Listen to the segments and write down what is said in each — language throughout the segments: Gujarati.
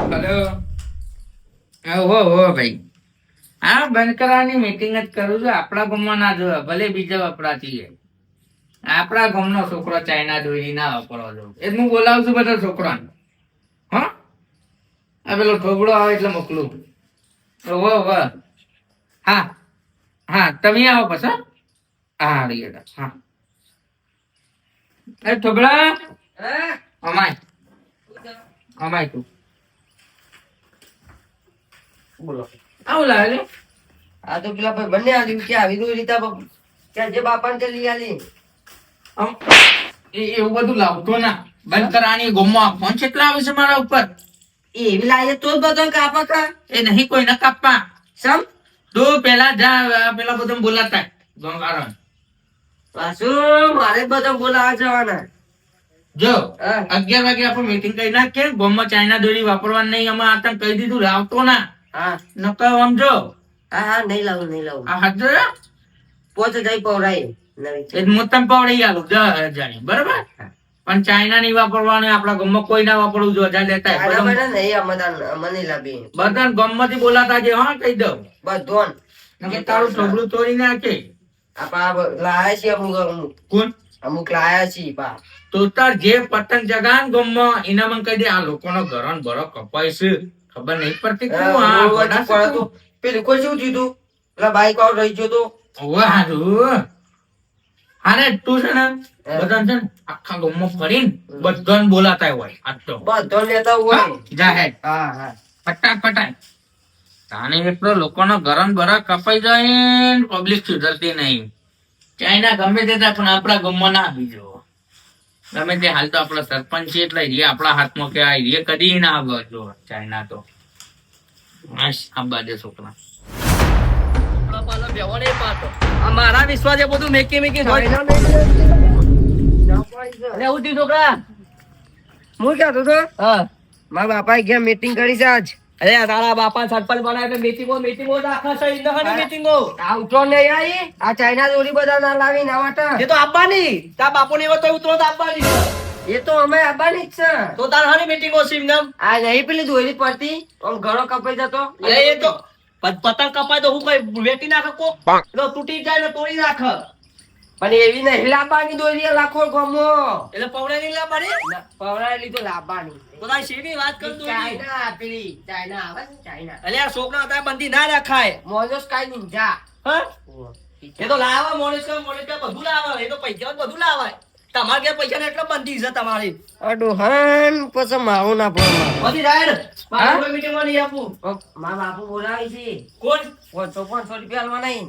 હલો. હો હો ભાઈ. હા બંધ કરવાની મીટિંગ જ કરું છું. આપણા ગામમાં ના જોવે ભલે બીજા વપરાતી છે. આપણા ગામનો છોકરો ચાઇના દોરી ના વાપરવા દઉં એ હું બોલાવું છું બધા છોકરાને. હા? આ પેલો ઠોબડો આવે એટલે મોકલું. હો હો હા. હા તમે આવો પછી હો? હા રીએ હા. અરે ઠોબડા અમાય. અમાય તું. બોલો. આવું લાવે આ તો પેલા ભાઈ બંને આવ્યું કે આવી દો રીતા બાપ? ત્યાં જે બાપાને તે લઈ આલી? આમ, એવું બધું લાવતો ના. બંધ કરાની ગોમમાં. ફોન કેટલા આવે છે મારા ઉપર? એવી લાગે તો જ બધો કાપા કા એ નહીં કોઈ ના કાપવા સમ? તો પેલા જા પેલા બધા બોલાતા. ગંગારણ. પાછું મારે જ બધા બોલાવા જવાના. જો અગિયાર વાગે આપણે મીટિંગ કરી નાખીએ. ગોમમાં ચાઇના દોરી વાપરવાની નહીં અમે આતંક કહી દીધું. લાવતો ના. હા નકર સમજો હા હા નહીં લાવું નહીં લાવું. આ હાથ? પોચ જઈ પવરાય નવી હું તને પવડાઈ આલું દસ બરાબર? પણ ચાઇના નહીં વાપરવાનું આપણા ગામમાં કોઈ ના વાપરવું જો હજાર લેતા હોય. આના બધા માટે નહીં અમારા અમને નહીં લાવી બધા ગામમાંથી બોલાતા જે હા કહી દઉં. બધોન. તારું ઢોબળું તોડી નાખે. આપા લાયા છે અમુક અમુક. કોણ? અમુક લાયા છીએ પા. તો તાર જે પતંગ જગાન ગમમાં મને કહી દે આ લોકોનો ઘરણ બરો કપાય છે. ખબર નહીં પડતી કોણ? આ વડા તો? પેલું કોઈ શું થયું પેલા બાઈક વાળો રહી ગયો તો? ઓવે હારું. અરે તું છે ને બધા છે આખા ગામમાં ફરીને બધાને બોલાતા હોય આજ તો. બધો લેતા હોય? જાહેર હા હા. પટાક પટાક તાને એટલો લોકોનો ગરમ બરા કપાઈ જાય પબ્લિક સુધરતી નહીં. ચાઇના ગમે તે થાય પણ આપણા ગામમાં ના બીજો. ગમે તે હાલ તો આપણા સરપંચ છે એટલે એ આપણા હાથમાં કે આ એ કદી ના આવે. જો ચાઇના તો. આશ આ છોકરા. મારા વિશ્વાસ એ બધું મેકી મેકી છોકરા? હું કહેતો તો? હા. મારા બાપા ગયા મીટિંગ કરી છે આજ. અરે તારા બાપા સરપંચ બનાવે એટલે મીટિંગો મીટિંગો રાખે છે ઇન્દહની મીટિંગો આ ઉતરો ને આઈ આ ચાઇના દોરી બધા ના લાવી ના વાટા. એ તો આપવાની તા બાપુ ને તો ઉતરો તો આપવાની એ તો અમે આવવાની જ છે. તો તાર હાની મીટિંગો એમને આ નહીં પેલી દોરી પડતી. ઓમ ઘણો કપાઈ જતો. એ તો. પતંગ કપાય તો હું કઈ વેટી નાખ કો તૂટી જાય ને તોડી નાખે. પણ એવી નહીં લાંબાની દોરી લાખો ગમો. એટલે પવડે લાંબાની? પવરાયેલી તો લાવવાની તો શેની વાત કરતો? ચાઇના આપેલી ચાઇના આવે ચાઇના. એટલે આ છોકરા હતા બંધી ના રખાય. મોજોસ કાઈ નિંજા હા? એ તો લાવે મોનિકા મોનિકા બધું લાવા એ તો પૈસા બધું લાવે. તમારે ઘેર પૈસા ને એટલો બંધી છે તમારી. અડો હન પછી મારું ના પડે બધી રાયડ હા? મીટિંગમાં નહીં આપું. મા બાપુ બોલાવી છે. કોણ? પાંચસો પાંચસો રૂપિયા આલવા નહીં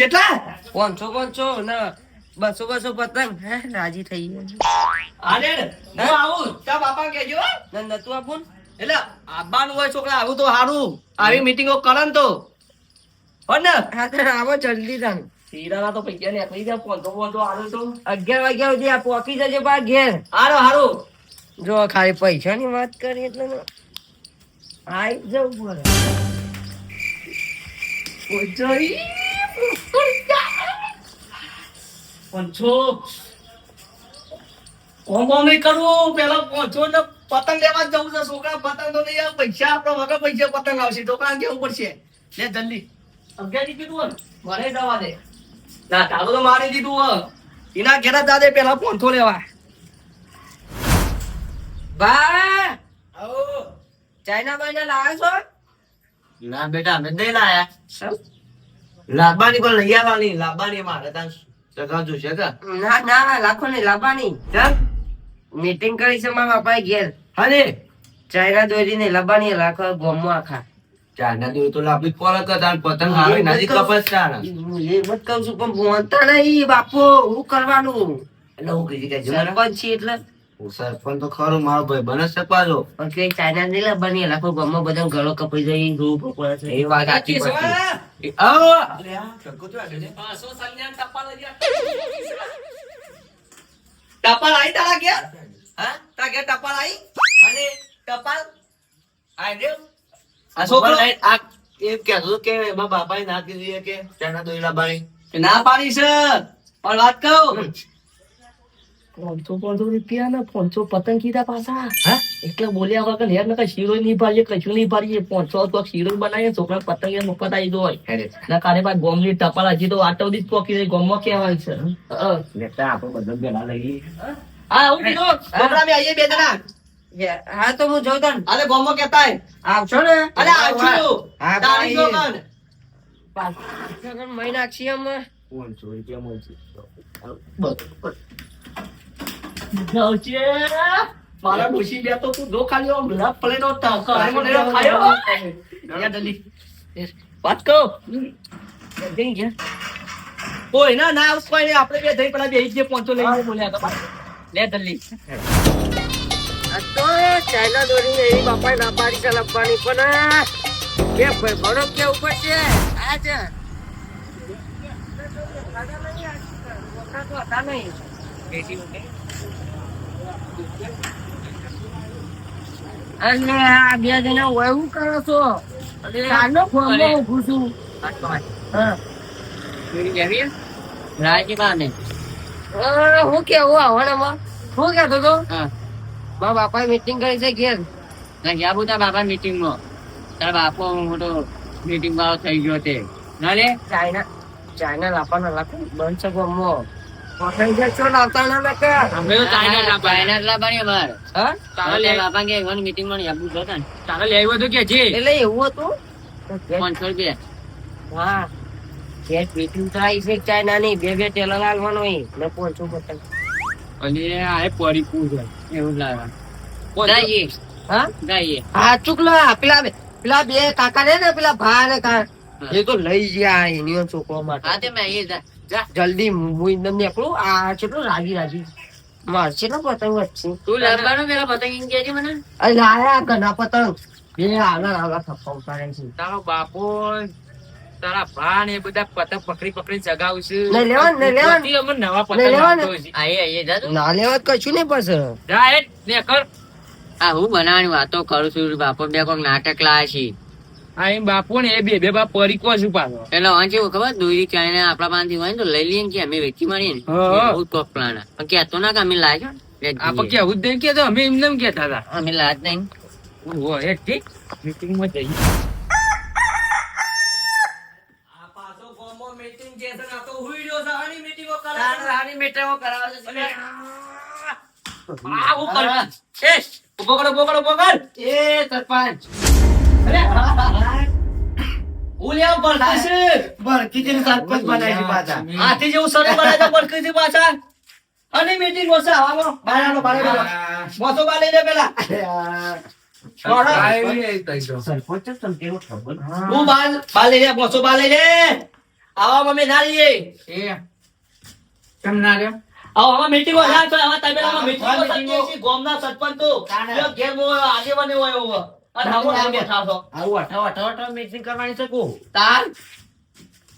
કેટલા? પાંચસો પાંચસો ના બસો બસો પતંગ. હે રાજી થઈ ગયો. આને હું? આવું? તા બાપા કેજો. ને નતું આપું એટલે આબાનું હોય છોકરા આવું તો સારું. આવી મીટિંગો કરન તો. હો ને. હા તો આવો જલ્દી તમ હીરાના તો પૈસા નીકળી ગયા પોંચો પોંચો આવું તો. અગિયાર વાગ્યા સુધી આ પોકી જજે બા ઘેર. હારો હારો. જો ખાલી પૈસા ની વાત કરી એટલે ને જ જવું પડે. પંચો કોમ નહીં કરવું પેલા પહોંચો ને પતંગ લેવા જવું છે છોકરા પતંગ તો નહીં પૈસા આપણા વગર પૈસા પતંગ આવશે. છોકરા કેવું પડશે? લે જલ્દી. અગિયારી કીધું હોય મને દવા દે. ના તારું તો મારી દીધું હો એના ઘેર દાદે પેલા પહોંચો લેવા. બા! ચાઇના બાઈના લાવ્યા છો? ના બેટા અમે નહીં લાયા લાવવાની પણ લઈ આવવાની લાવવાની મારે ત્યાં સગા જોશે કે ના ના લાખો ને લાવવાની ચાલ મીટિંગ કરી છે મારા બાપાએ ઘેર. હરે ચાઇના દોરી ને લાવવાની લાખો ગોમો આખા. ચાઇના દોરી તો લાંબી પડે કે તાર પતંગ આવે નજીક કપાસ ચાર. એ મત કહું છું પણ ભણતા નહીં બાપુ હું કરવાનું? એટલે હું કીધી કે સરપંચ છે એટલે સરપંચ તો ખરું મારો ભાઈ બને શકવાજો પણ કે ચાઇના નહીં બની લાખો ગમો બધો ગળો કપાઈ જાય ધૂળ પડે છે એ વાત સાચી આવો. અરે આ ચક્કો તો આગળ છે. ટપાલ આઈ તારા ઘેર? હા? તારા ઘેર ટપાલ આઈ? અને ટપાલ આઈ રહ્યો આ છોકરો? આ એ જો કે એમાં બાપાએ ના કીધું કે ચાના દોઈલા લાવવાની ના પાડી છે. પણ વાત કહું. પાંચસો પાંચસો રૂપિયા ને પાંચસો પતંગ કીધા પાછા. હા? એટલે બોલ્યા વગર યાર નકા શીરો નહીં ભરીએ કશું નહીં ભરીએ પાંચસો તો શીરો બનાવીએ છોકરા પતંગ એ મફત આવી દો ના કારે પાસે ગોમની ટપાલ હજી તો આટો દી પોકી રહી ગોમમાં કહેવાય છે. હા હું. કીધું. છોકરા મેં આવીએ બે જણા. હા તો હું જોઉં તને. અરે ગોમમાં કેતા આવશો ને? અરે આવશું હા, તારી ભાઈ. છોકરાને. પાછળ મહી નાખશી અમે નવચે. મારા ડોશી બે તો તું જો ખાલી આમ ટ- કરાઈ મને એનો ખાયો. યા જલ્દી. વાત કહો. જઈ ગયા કોઈ ના ના આવું કોઈ નહીં. આપણે બે જઈ પેલા બે જે પહોંચો લઈને બોલ્યા હતા. લે જલ્દી આ તો ચાઇના દોરીને એની બાપાએ ના પાડી છે લપવાની પણ આ બે ભાઈ ભરો કે ઉપર છે આ છે હતા નહીં અને આ બે જણા એવું કરો છો? ચાલો ફોન ઊભું છું. હા. હું કેવું આવવાનામાં હું કહેતો તો? મારા બાપાએ મીટિંગ કરી છે ઘેર. ગયા બધા બાપા મીટિંગમાં. તારા બાપો મોટો મીટિંગમાં થઈ ગયો તે. ના લે? ચાઇના ચાઇના લાવવાના લાખો બંધ છે ચાઇના લાવવા ચાઇના જ લાવવાની બાર હા? તારા બાપા કે એવાની મીટિંગમાં આબુ જતા ને. બે બે ટેલર હાલવાનો હોય ને પહોંચું પતંગ અને આ પડી પૂછે એવું લાવવાનું. જઈએ હા? હા ચૂકલા પેલા બે- પેલા બે કાકા ને ને પેલા ભા ને કા એ તો લઈ ગયા એની છોકરો માટે. હા તે મેં એ જા. જલ્દી હું એકદમ નીકળું. આ કેટલું રાગી રાગી મારશે ને પતંગ વચ્ચે. તું લાવવાનો પેલા પતંગ એમ કહેજે મને. અરે લાયા ઘણા પતંગ. બે આગળ આગળ થપ્પા ઉતારે છે. તારો બાપો તારા ભા ને એ બધા પતંગ પકડી પકડી જગાવશે નહીં લેવા નહીં લેવા બધી અમને નવા પતંગ લેવા આવતો જા ના લેવા કશું નહીં પડશે. જા હેડ, ને કર આ હું બનાવવાની વાતો કરું છું. બાપો બે કોઈક નાટક લાવે છે. આ બાપુ ને એ બે બે બાપ પરીકો છું પાછો. એટલે વાંચે એવું ખબર? દોરી ચાઈ ને આપણા પાસેથી હોય ને તો લઈ લઈએ કે અમે વેચી મળીએ ને. બહુ કોક પ્લાન પણ કહેતો ના કે અમે લાવ્યો આપડે કેવું જ નહીં કેતો અમે એમને એમ કેતા હતા. અમે લાજ નહીં ઓહો, એ ઠીક મીટિંગમાં જઈએ. meeting જે છે ને તો હુઈ રહ્યો છે. આની meeting ઓ કરાવે છે. આ ઉપર. એ, ઊભો કર, ઊભો કર, ઊભો કર. એ સરપંચ. હું છે. સરપંચ બનાવી પાછા હાથી જેવું પાછા. બહાર આવો. મોસો બહાર લઈ લે પેલા. સરપંચ સમજેલો ખબર તું બહાર, બહાર લઈ લે, મોસો બહાર લઈ લે. આવા મમ્મી ના લઈએ. એ કેમ ના આવા તબેલામાં ઓ. હશે. ગામના સરપંચ તો. ઘેર બહુ હોય. અને આવો આવો બેઠા છો. આવું અઠાવ અઠાવ અઠાવ મીટિંગ કરવાની છે કો તાર.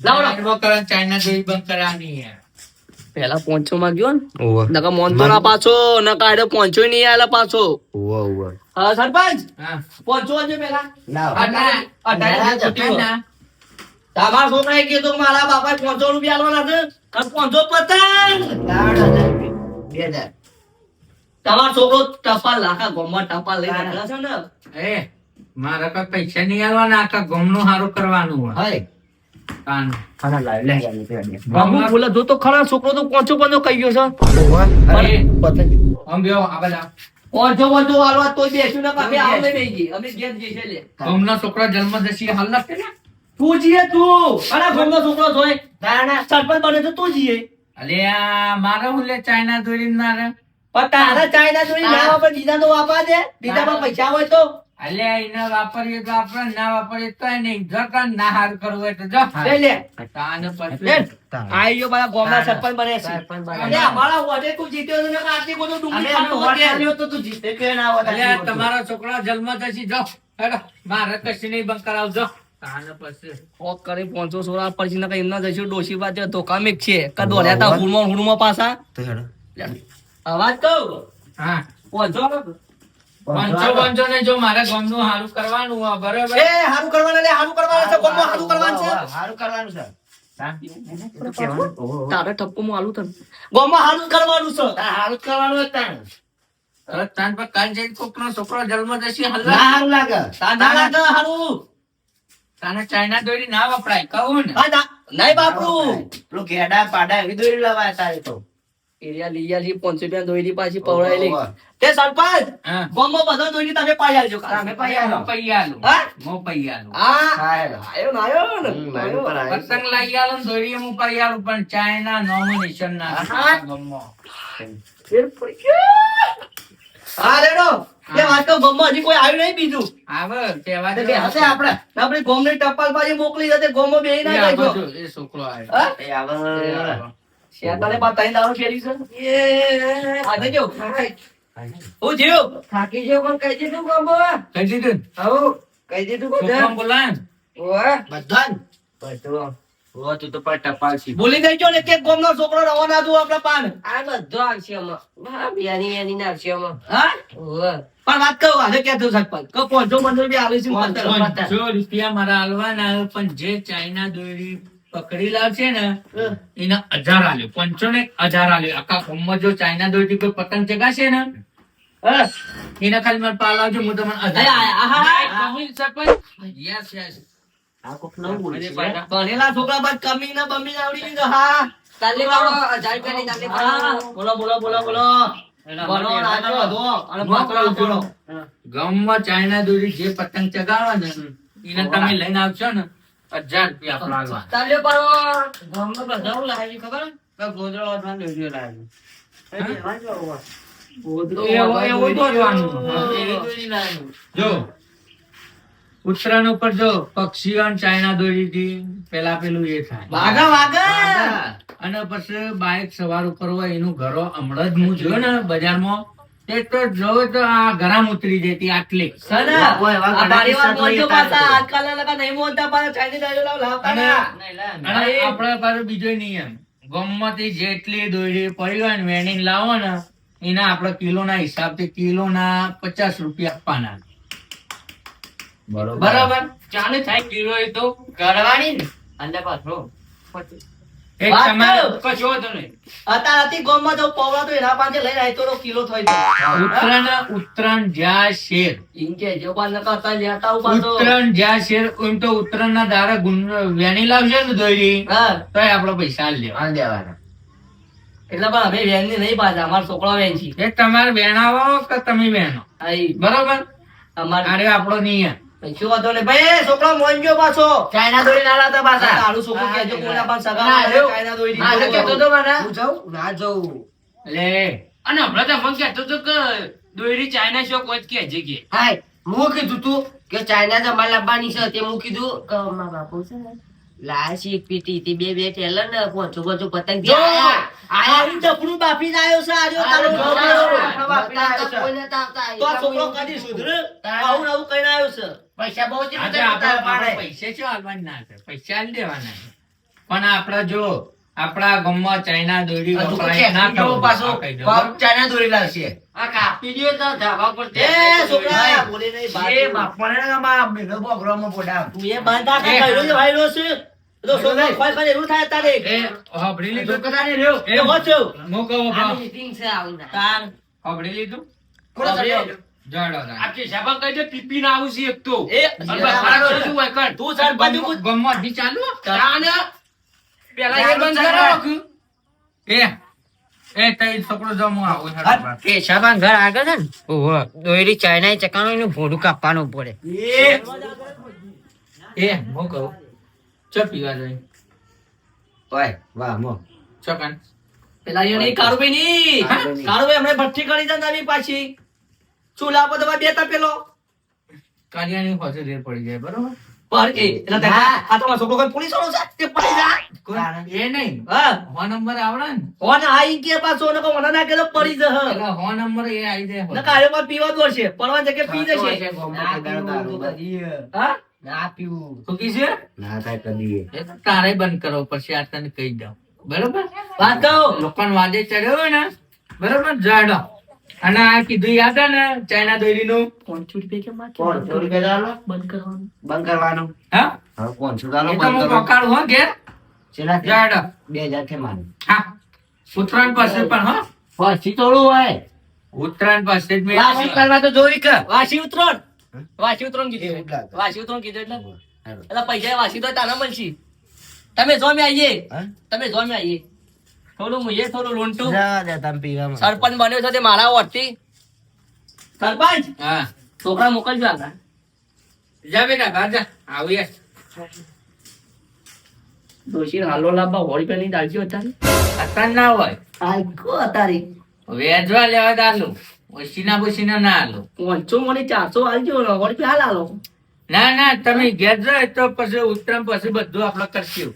લાવો, લાવો. ચાઇના કરવા ચાઇના દોરી બંધ કરવાની છે. પેલા પોંચો માં ગયો ને નકા મોનતો ના પાછો નકા આડે પોંચો નહીં આલે પાછો હા સરપંચ હા પોંચો આજે પેલા લાવ અઢાર. અઢાર છૂટી. ના. તમારા છોકરાએ કીધું મારા બાપા પોંચો રૂપિયા આલવાના છે અને પોંચો પતંગ બે હજાર તમારો છોકરો ટપાલ લાખા ગોમમાં ટપાલ લઈ આવેલા છે ને? એ મારે પાસે પૈસા નહીં આવવાના આખા ગામનું સારું કરવાનું હોય. છોકરા જન્મ દશી હાલ? તું જીએ તું. અરે ગોમનો છોકરો જોઈ. સરપંચ બને તો તું જીએ. અલે આ મારે હું લે ચાઇના દોરી ના તારા ચાઇના જોડી ના વાપર બીજા તો વાપરા દે બીજામાં પૈસા હોય તો. અલે એને વાપરીએ તો આપણે ના વાપરીએ તો એને કાં ના હાર કરવું હોય તો જો. લે લે. તાને પછી. લે. આઈ ગયો મારા ગામના સરપંચ બને છે. અરે અમારા વડે તું જીત્યો ને આટલી બધું ડુંગળી ખાતો. તો તું જીતે કે ના હોત અલે. તમારો છોકરો જન્મ દશી જો. હેડો મારે કશી નહીં બંધ કરાવજો તાને પછી. કોક કરી પાંચસો સોળા પછી એમના જઈશું ડોશી પાસે ધોકા મેક છે કદો લેતા તા હુડમાં હુડમાં પાછા? અવાજ કહું? હા. પહોંચો પંચો પંચો ને જો મારે ગામનું હારું કરવાનું હોય બરોબર? એ હારું કરવાના હારું કરવાના છે ગામમાં હારું કરવાનું છે. સારું કરવાનું છે. તારે ટપ્પુ માં આલું તને. ગોમાં હારું કરવાનું છે. હારું કરવાનું તાણ. હવે તાન પર કાલ જઈને કોકનો છોકરો જન્મ થશે હલ્લા હારું લાગે. તાના લાગે હારું. તાને ચાઇના દોરી ના વપરાય કહું ને. નહીં બાપરું પેલું ઘેડા પાડા એવી દોરી લવાય તારે તો. એરિયા લીયાજી પાંચસો રૂપિયા દોરી પાછી પવડાયેલી ઓહો. તે સરપંચ હા. બધો દોરી તમે પાઈ આલજો તમે પાઈ આલો. મો પૈ હા? મો પૈ આલું હા આયો ના આયો ને. હમ, મારી ઉપર આવ્યું છે. પતંગ લઈ આલો ને દોરી હું પૈ આલું પણ ચાઇના નોમિનેશન ના હા. ફેર પડી ગયો. હા રેડો. તે વાત તો ગોમાં હજી કોઈ આવ્યું નહીં બીજું. આવે હશે આપણે. આપણે ગોમની ટપાલ પાછી મોકલી જતે ગોમો બેહી ના એ એ છોકરો આવ્યો. એ આવે. એ આવ્યો. શેતાને દારૂ ફેરી છે એ આજે જો હું જીવ થાકી ગયો પણ કહી દીધું ગમો કહી દીધું ને? હઉ, કહી દીધું છોકરાને બધા બોલાય બધાન બધું. ઓ, તું તો પણ ટપાલ છે. ભૂલી દેજો ને કે ગોમનો છોકરો રવાના તું આપણા પાન આ બધો આવશે આમાં. હા, બિયાની બિયાની આવશે આમાં. હા ઓવે. પણ વાત કહું આજે કેતો સરપંચ કે પાંચસો મંદિર બી આવે છે. રૂપિયા મારા હાલવાના પણ જે ચાઇના દોરી પકડી લાવશે ને એના હજાર આલ્યો પંચોને હજાર આલ્યો આખા ફોર્મમાં જો ચાઇના દોરી કોઈ પતંગ ચગાશે ને. એને ખાલી મારે પાલ આવજો હું તમને સરપંચ? પાછા. ભણેલા છોકરા બાદ કમી બમી આવડી ગઈ હા ગામમાં ચાઇના દોરી જે પતંગ ચગાવે ને એને તમે લઈને આવશો ને હજાર રૂપિયા. પાડો. ગામમાં ખબર? ગોદડો. ઉત્તરાયણ ઉપર જો પક્ષીઓ ચાઇના દોરી દોરીથી પેલા પેલું એ થાય. વાઘા વાઘા! અને પછી બાઇક સવાર ઉપર હોય એનું ઘરો હમણાં જ હું જોયું ને બજારમાં. તે તો જો તો આ ગરમ ઉતરી જતી આટલી. સના ઓય, વાહ, આ બારી વાર બોલજો પાછા થયા લગા નહીં બોલતા પાછા ચાઇનીઝ ડાયલોગ લાવતા અને ના. આપણા પાસે બીજો નિયમ. ગમમાંથી જેટલી દોરી પરિવાર વેણી ને વેણીને લાવો ને એના આપણે કિલોના હિસાબથી કિલોના પચાસ રૂપિયા આપવાના. બરોબર. બરાબર? ચાલે થાય કિલો એ તો કરવાની ને. અંદર પાછો. ઉત્તરાયણ ના ગુન- વેણી લાવશે ને દોરી તો આપડે પૈસા લેવા દેવાના. એટલે પણ અમે વેનની નહીં પાછા અમારા છોકરા વેન છે. એ તમારે વેણાવો કે તમે વેણો? આઈ. બરોબર? અમારે આપડો આપણો નિયમ. શું વાંધો નહીં ભાઈ છોકરો મોન પાછો ચાઇના દોરી ના પાછા. તારું છોકરું સગા. ચાઇના તો મને. હું જાઉં? અને હમણાં તો મને કહેતો હતો કે દોરી ચાઇના શોક વચ કે હાય, હું કીધું તું કે ચાઇના જમા લાવવાની છે તે હું કીધું કે બાપુ છે એક પેટી તે બે બે ટેલર ને પોંચો પોંચો પતંગ જો આયા. આયા. આવું ચપડું છે આજે તારો આનો છોકરો. છોકરો. બાફીને આવ્યો છે. તો આ છોકરો કદી સુધરે આવું આવું કહીને આવ્યો છે પૈસા બહુ છે આજે બધા આપણા પાડે. આપણા પૈસા શું આલવાના ના છે પૈસા દેવાના પણ આપડા જો આપણા ગામમાં ચાઇના દોરી વપરાય ના પાછો ચાઇના દોરી લાવશે. આ કાપી દે તો ધાબા પર એ છોકરા બોલે નહીં એ બાપ બાપાને આમાં મેઘો બોગરોમાં પોડામ. તું એ બાંધા કર્યો છે ભાઈ છે તો એવું થાય તારે. એ લીધું રહ્યો. એ એ વચ્ચે. છે આવું ના. તાર. હોભળી લીધું કોણ સમજાય? જડો આપકે સાબા કહી દે પીપી ના આવું છે એક તો. એ અને શું શું હોય કર. તું સરપંચનું પૂછ. ગામમાં ચાલુ તાને પેલા એ બંધ કરો એ એ તઈ છોકરો જો હું આવું હેડો બહાર. કેશાબાન ઘર આગળ છે ને? ઓહો દોયરી ચાઇના ચકાણું એનું ભોડું કાપવાનું પડે. એ હું કહું. ચો પીવા જોઈએ ઓય વાહ મો. ચો કાન પેલા અહીંયા નહીં કારુભાઈ નહીં. કારુભાઈ. હમણાં ભઠ્ઠી કરી દે નવી પાછી. ચૂલા પર તમે બેતા પેલો? કારિયાની પાસે રેર પડી જાય બરોબર? પર એ એટલે તે- હા. આ છોકરો કોઈ પોલીસ વાળો છે? તે પડી જાય. એ નહીં. હા. હો નંબર આવડે ને. કોણ આઈ કે પાછો ને કોણ ના કે પડી જહ એટલે હો નંબર એ આઈ જાય ને નકા આયો માં પીવા છે પરવા જગ્યાએ પી જશે. ના. હા? ના પીવું. શું કીધું? ના થાય કદી તારે બંધ કરવો પડશે આ તને કહી દઉં. બરોબર? વાત લોકોને વાદે ચડ્યો હોય ને બરોબર? જાડો. અને આ કીધું યાદ ને ચાઇના દોરીનું? પાંચસો રૂપિયા કેમ? પાંચસો રૂપિયા બંધ કરવાનું. બંધ કરવાનું. હા? પાંચસો ડાલો બંધ કરવાનું. કરો હો ઘેર? ચેલા જાડો. બે હજાર છે મારે હા. ઉત્તરાયણ પાસે પણ હો. પછી થોડું હોય. ઉત્તરાયણ પાસે જ મેં વાસી કરવા તો જોઈ કે. વાસી ઉતરણ વાસી ઉતરણ કીધું વાસી ઉતરણ કીધું એટલે. એટલે પૈસા વાસી તો તાના મળશે. તમે જો મેં આવીએ તમે જો મેં આવીએ થોડું મુએ થોડું પીવામાં. સરપંચ બન્યો છે તે મારા વોટથી. સરપંચ? હા. છોકરા મોકલજો આગળ. જા બેટા બહાર જા. આવીએ. ડોશી હાલો લાંબા હોળી પેલી ડાલજો અત્યારે. અત્યાર ના હોય. આખો અત્યારે. વેજવા લેવા દાલું ઓછીના બોછીના ના આલું પાંચસો મને ચારસો આલજો ને હાલ આલો ના ના તમે ઘેર તો પછી ઉત્તરાયણ પછી બધું આપણે કરશું.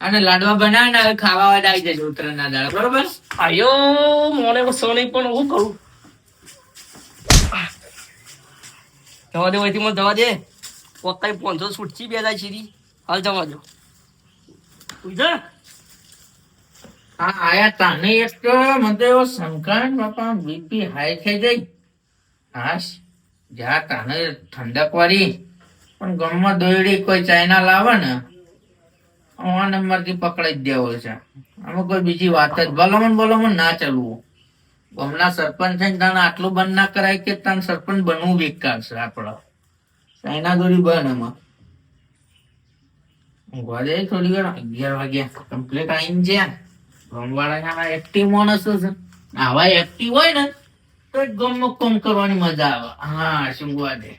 અને લાડવા બનાવીને હવે ખાવા વાળા આવી જશે ઉત્તરાયણ ના દાડા બરોબર? આયો મોને કો પણ હું કરું? જવા દે વહીથી મને જવા દે. પોતાની પાંચસો છૂટકી બે જાય સીધી. હાલ જવા દો. હા આયા તાને એક મને એવો શંકા બાપા બીપી હાઈ થઈ જઈ હાશ, જા તાને ઠંડક વાળી. પણ ગમમાં દોયડી કોઈ ચાઇના લાવે ને આ નંબરથી પકડાઈ દેવો છે. આમાં કોઈ બીજી વાત જ, ભલામણ ભલામણ ના ચાલવું. ગામના સરપંચ છે તને આટલું બંધ ના કરાય કે તને સરપંચ બનવું બેકાર છે આપડો ચાઇના દોરી બન એમાં. ઊંઘવા દે થોડી વાર, અગિયાર વાગ્યા. કમ્પ્લીટ આવીને જ્યાં. ગામવાળા એક્ટિવ માણસો છે. આવા એક્ટિવ હોય ને, તો જ ગામમાં કામ કરવાની મજા આવે. હા શું દે